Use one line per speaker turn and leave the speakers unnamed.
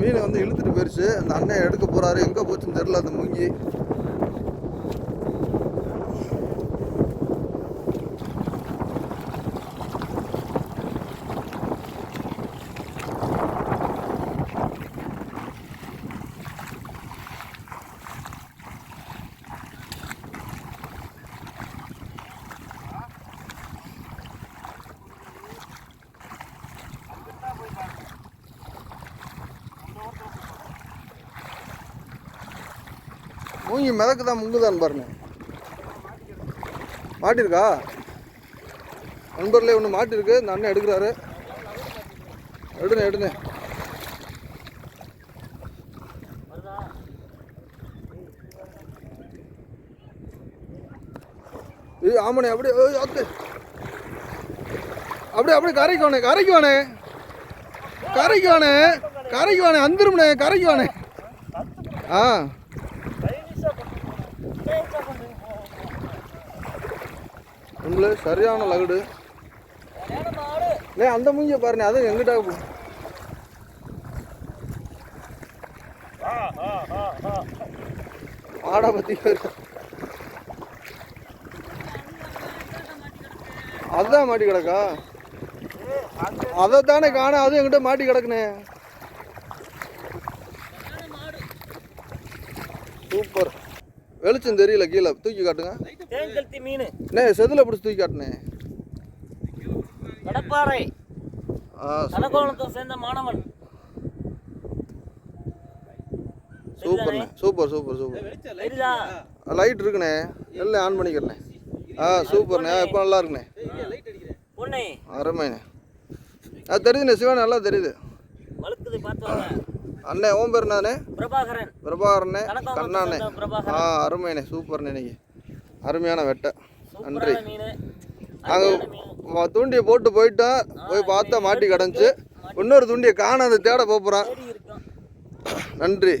மீனை வந்து இழுத்துட்டு போயிடுச்சு அந்த அண்ணன் எடுக்க போகிறாரு எங்கே போச்சுன்னு தெரில அந்த முங்கி. மூங்கி மிதக்குதான் முங்குதான் பாருங்க. மாட்டிருக்கா? நண்பர்லேயே ஒன்று மாட்டிருக்கு. இந்த அண்ணன் எடுக்கிறாரு. எடுனே எடுனே. ஏய் ஆமாண்ணே அப்படியே ஏய், அப்படியே அப்படியே கரைக்கு வானே கரைக்கு வானே கரைக்கு வானே கரைக்கு வானே அந்துரும்ண்ணே கரைக்கு வானே ஆ. உங்களை சரியான லகுடு. லே அந்த மூஞ்சிய பாருண்ணே அது எங்கிட்ட போ. ஆடா பத்தி அதுதான் மாட்டி கிடக்கா? அதை தானே காண அதுவும் எங்கிட்ட மாட்டி கிடக்குனே. சூப்பர். வெளிச்சம் தெரியல கீழே. தூக்கி காட்டுங்க. அண்ணே செதில் பிடிச்சி தூக்கி காட்டுனே.
சேர்ந்த மாணவன்.
சூப்பர்ண்ணே சூப்பர் சூப்பர் சூப்பர். லைட் இருக்குண்ணே. எல்லாம் ஆன் பண்ணிக்கிறண்ணே. ஆ சூப்பர்ண்ணே. இப்போ நல்லா இருக்குண்ணே. அருமைண்ணே. ஆ தெரியுதுண்ணே சிவன் நல்லா தெரியுது. அண்ணே ஓம் பேர் நானே
பிரபாகரன்.
பிரபாகரண்ணே கண்ணாண்ணே. ஆ அருமைண்ணே சூப்பர்ண்ணே இன்னைக்கு அருமையான வெட்டை. நன்றி. நாங்கள் தூண்டியை போட்டு போயிட்டோம் போய் பார்த்தா மாட்டி கிடந்துச்சு இன்னொரு தூண்டியை காண அந்த தேட போகிறான் நன்றி.